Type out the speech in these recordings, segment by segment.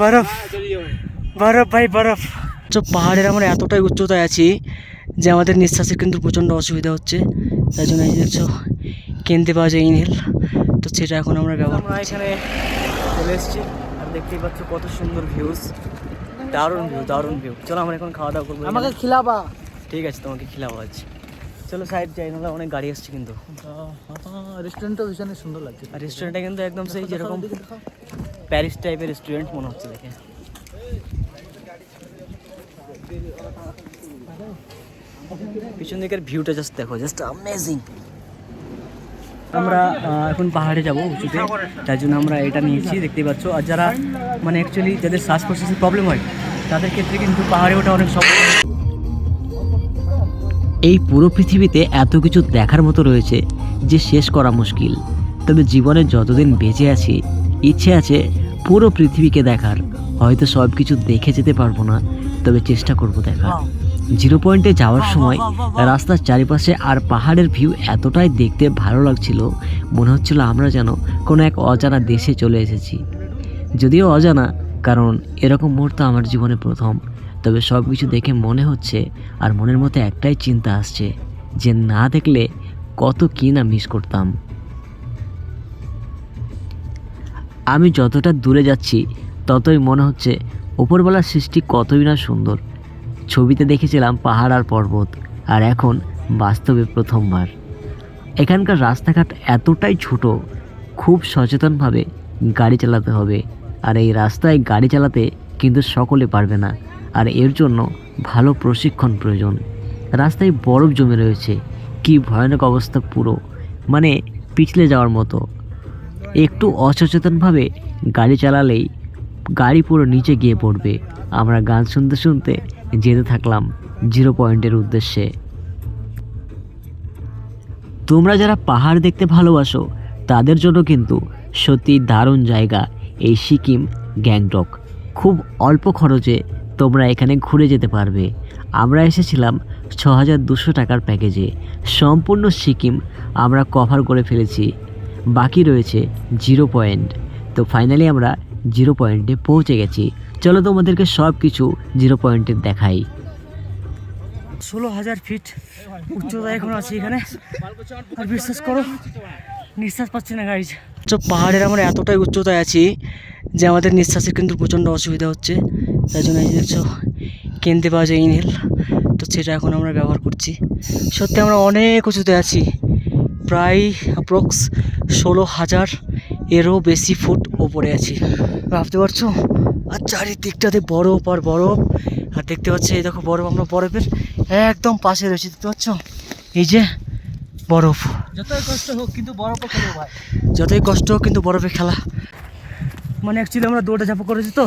বরফ। বরফ ভাই বরফ। তো পাহাড়ের আমরা এতটাই উচ্চতায় আছি যে আমাদের নিঃশ্বাসের কিন্তু প্রচণ্ড অসুবিধা হচ্ছে। তাই জন্য এই দেখছ কিনতে পাওয়া যায় ইনহেল তো সেটা এখন আমরা ব্যবহার আমরা এখানে চলে এসেছি আর দেখতেই পাচ্ছ কত সুন্দর ভিউজ দারুণ ভিউ দারুণ ভিউ চলো আমরা এখন খাওয়া দাওয়া করব আমাকে খিলাবা। ঠিক আছে তোমাকে খিলাবো আজ। চলো সাইড যাই নাহলে অনেক গাড়ি আসছে কিন্তু। রেস্টুরেন্টটা ভীষণ সুন্দর লাগছে। আর রেস্টুরেন্টটা কিন্তু একদম সেই যেরকম প্যারিস টাইপের রেস্টুরেন্ট মনে হচ্ছে দেখে। পিছন দিকের ভিউটা জাস্ট দেখো জাস্ট অ্যামেজিং আমরা এখন পাহাড়ে যাব উঁচুতে তাই জন্য আমরা এটা নিয়েছি দেখতে পাচ্ছ। আর যারা মানে অ্যাকচুয়ালি যাদের শ্বাস প্রশ্বাসের প্রবলেম হয় তাদের ক্ষেত্রে কিন্তু পাহাড়ে ওটা অনেক সব এই পুরো পৃথিবীতে এত কিছু দেখার মতো রয়েছে যে শেষ করা মুশকিল। তবে জীবনে যতদিন বেঁচে আছি ইচ্ছে আছে পুরো পৃথিবীকে দেখার। হয়তো সব কিছু দেখে যেতে পারব না তবে চেষ্টা করব দেখার। জিরো পয়েন্টে যাওয়ার সময় রাস্তার চারিপাশে আর পাহাড়ের ভিউ এতটাই দেখতে ভালো লাগছিল মনে হচ্ছিল আমরা যেন কোনো এক অজানা দেশে চলে এসেছি। যদিও অজানা কারণ এরকম মুহূর্ত আমার জীবনে প্রথম। তবে সব কিছু দেখে মনে হচ্ছে আর মনের মধ্যে একটাই চিন্তা আসছে যে না দেখলে কত কি না মিস করতাম। আমি যতটা দূরে যাচ্ছি, ততই মনে হচ্ছে ওপরবেলার সৃষ্টি কতই না সুন্দর। ছবিতে দেখেছিলাম পাহাড় আর পর্বত, আর এখন বাস্তবে প্রথমবার। এখানকার রাস্তাঘাট এতটাই ছোট, খুব সচেতনভাবে গাড়ি চালাতে হবে। আর এই রাস্তায় গাড়ি চালাতে কিন্তু সকলে পারবে না। আর এর জন্য ভালো প্রশিক্ষণ প্রয়োজন। রাস্তায় বরফ জমে রয়েছে। কি ভয়ানক অবস্থা পুরো। মানে পিছলে যাওয়ার মতো। একটু অসচেতনভাবে গাড়ি চালালেই গাড়ি পুরো নিচে গিয়ে পড়বে। আমরা গান শুনতে শুনতে যেতে থাকলাম জিরো পয়েন্টের উদ্দেশ্যে। তোমরা যারা পাহাড় দেখতে ভালোবাসো, তাদের জন্য কিন্তু সত্যি দারুণ জায়গা এই সিকিম গ্যাংটক। খুব অল্প খরচে তোমরা এখানে ঘুরে যেতে পারবে। আমরা এসেছিলাম ছ হাজার দুশো টাকার প্যাকেজে। সম্পূর্ণ সিকিম আমরা কভার করে ফেলেছি। বাকি রয়েছে জিরো পয়েন্ট। তো ফাইনালি আমরা জিরো পয়েন্টে পৌঁছে গেছি। চলো তোমাদেরকে সব কিছু জিরো পয়েন্টে দেখাই। ষোলো হাজার ফিট উচ্চতা এখন আছে এখানে। আর বিশ্বাস করো নিঃশ্বাস পাচ্ছি না গাড়ি পাহাড়ের আমরা এতটাই উচ্চতায় আছি যে আমাদের নিঃশ্বাসের কিন্তু প্রচণ্ড অসুবিধা হচ্ছে। তাই জন্য এই যে দেখছ কিনতে পাওয়া যায় ইনহেল। তো সেটা এখন আমরা ব্যবহার করছি। সত্যি আমরা অনেক উঁচুতে আছি। প্রায় অ্যাপ্রক্স ষোলো হাজার এরও বেশি ফুট ওপরে আছি। ভাবতে পারছ? আর চারিদিকটাতে বরফ আর বরফ। আর দেখতে পাচ্ছি এই দেখো বরফ আমরা বরফের একদম পাশে রয়েছি। দেখতে পাচ্ছ? এই যে বরফ। যতই কষ্ট হোক কিন্তু বরফ খেলো ভাই। যতই কষ্ট হোক কিন্তু বরফে খেলা। মানে অ্যাকচুয়ালি আমরা দৌড়ে ঝাপা করেছি তো।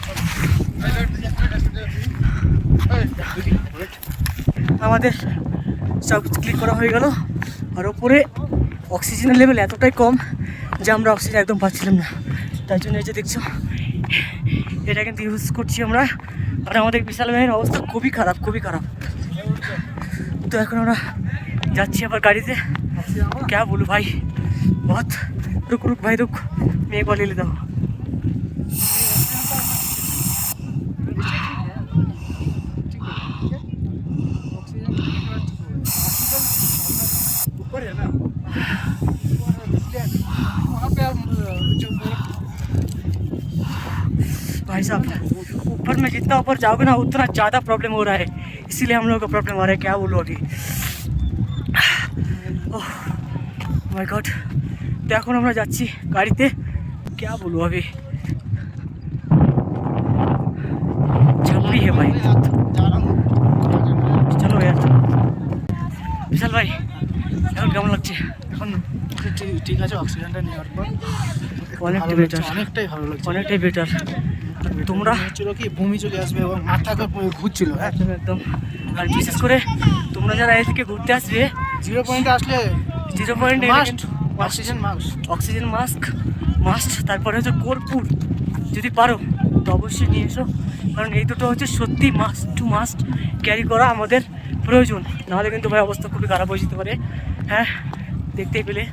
আমাদের সব ক্লিক করা হয়ে গেল আর ওপরে অক্সিজেনের লেভেল এতটাই কম যে আমরা অক্সিজেন একদম পাচ্ছিলাম না তাই জন্য এই যে দেখছো এটা কিন্তু ইউজ করছি আমরা আর আমাদের বিশাল ভাইয়ের অবস্থা খুবই খারাপ খুবই খারাপ তো এখন আমরা যাচ্ছি আবার গাড়িতে क्या बोलूं भाई बहुत रुक रुक भाई रुक मैं एक बार ले लेता हूँ भाई साहब ऊपर में जितना ऊपर जाओगे ना उतना ज़्यादा प्रॉब्लम हो रहा है इसीलिए हम लोगों का प्रॉब्लम आ रहा है क्या बोलूँ अभी মাই গড তো এখন আমরা যাচ্ছি গাড়িতে क्या बोलूँ अभी छपरी है भाई চলো यार বিশাল ভাই এখন কেমন লাগছে এখন ঠিক আছে অক্সিজেনটা নেওয়ার পর অনেকটা ভালো লাগছে, বেটার অনেকটাই ভালো লাগছে অনেকটাই বেটার তো তোমরা ছিল কি? ভূমি চলে আসবে এবং মাথা ঘুরছিল হ্যাঁ? একদম একদম। আর বিশেষ করে তোমরা যারা এদিকে ঘুরতে আসবে জিরো পয়েন্টে আসলে zero point oxygen mask oxygen mask must তারপরে হচ্ছে কর্পূর যদি পারো তো অবশ্যই নিয়ে এসো। কারণ এই দুটো হচ্ছে সত্যি মাস্ট টু মাস্ট ক্যারি করা আমাদের প্রয়োজন। নাহলে কিন্তু ভাই অবস্থা খুবই খারাপ হয়ে যেতে পারে। হ্যাঁ দেখতেই পেলে।